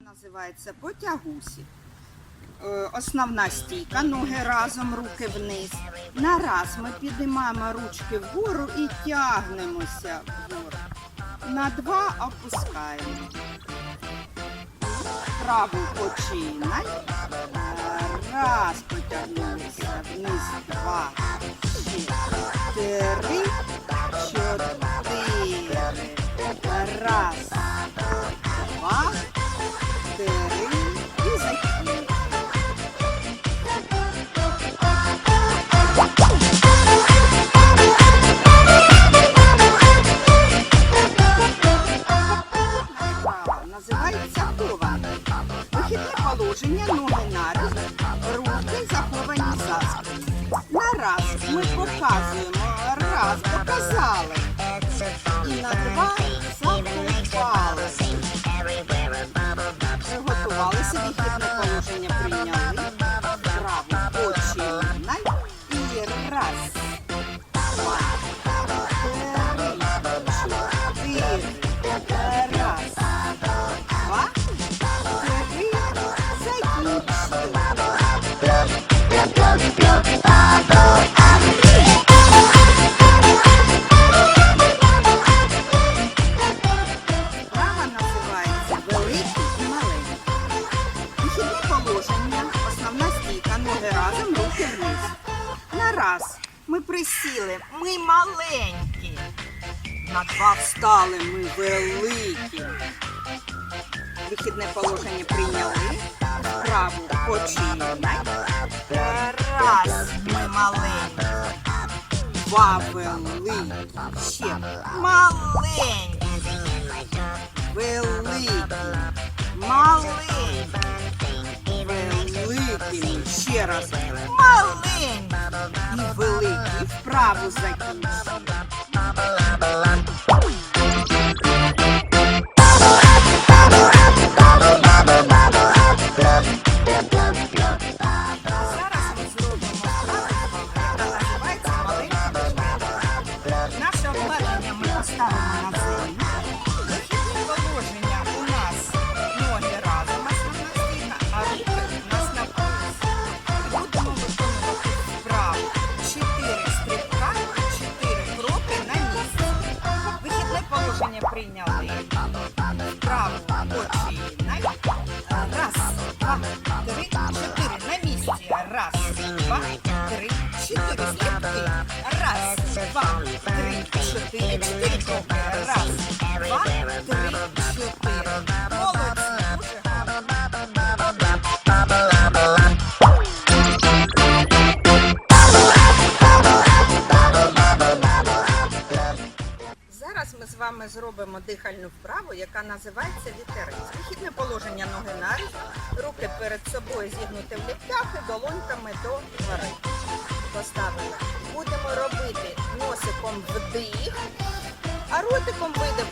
Називається потягусі. Е, Основна стійка, ноги разом, руки вниз. На раз ми підіймаємо ручки вгору і тягнемося вгору. На два опускаємо. Праву починай. Раз потягнулися вниз, два, три, чотири. присіли, ми маленькі. На два встали, ми великі. Вихідне положення прийняли. Праву починай. Раз, ми маленькі. Два великі. Ще маленькі. Великий, маленький, великий, ще раз, Великий, вправу два, три, чотири. Чотири. Раз, два, три, чотири. Зараз ми з вами зробимо дихальну вправу, яка називається вітерець. Вихідне положення ноги наріз, руки перед собою зігнуті в ліктях і долоньками до гори. Поставили. Будемо робити носиком вдих, а ротиком видих.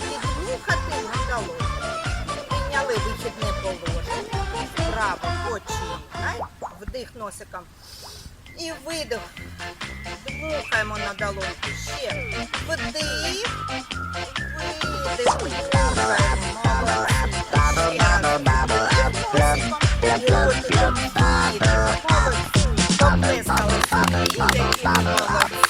Піднюхати на долоні. Прийняли вихідне положення. Вправо починай. Вдих носиком. І видих. Дмухаємо на долоньку. Ще. Вдих. Видих. Дмухаємо. Молодці. Ще раз. Вдих. Носиком. І ротиком. 大招大招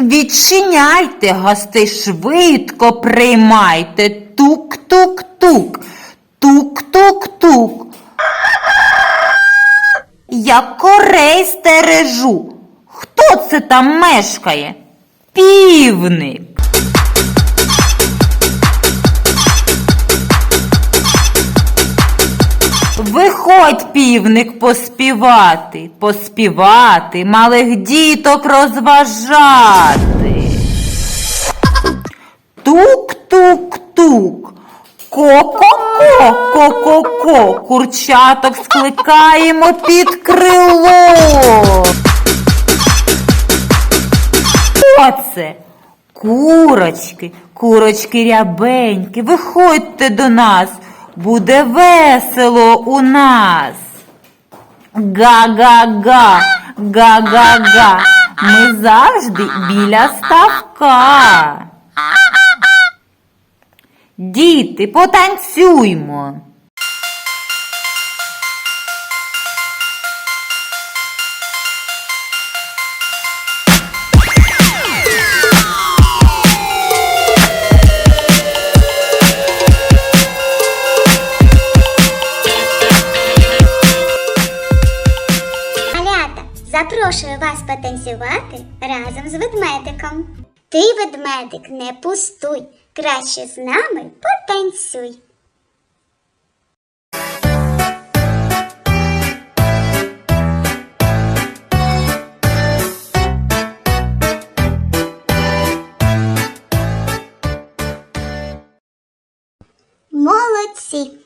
Відчиняйте, гостей швидко приймайте. Тук-тук-тук. Тук-тук-тук. Я корей стережу. Хто це там мешкає? Півник. Виходь, півник, поспівати, поспівати, малих діток розважати. Тук-тук-тук. Ко-ко-ко, ко-ко-ко, курчаток скликаємо під крило. Оце курочки, курочки рябенькі, виходьте до нас, буде весело у нас. Га-га-га, га-га-га, ми завжди біля ставка. Діти, потанцюймо. працювати разом з ведмедиком. Ти, ведмедик, не пустуй, краще з нами потанцюй. Молодці!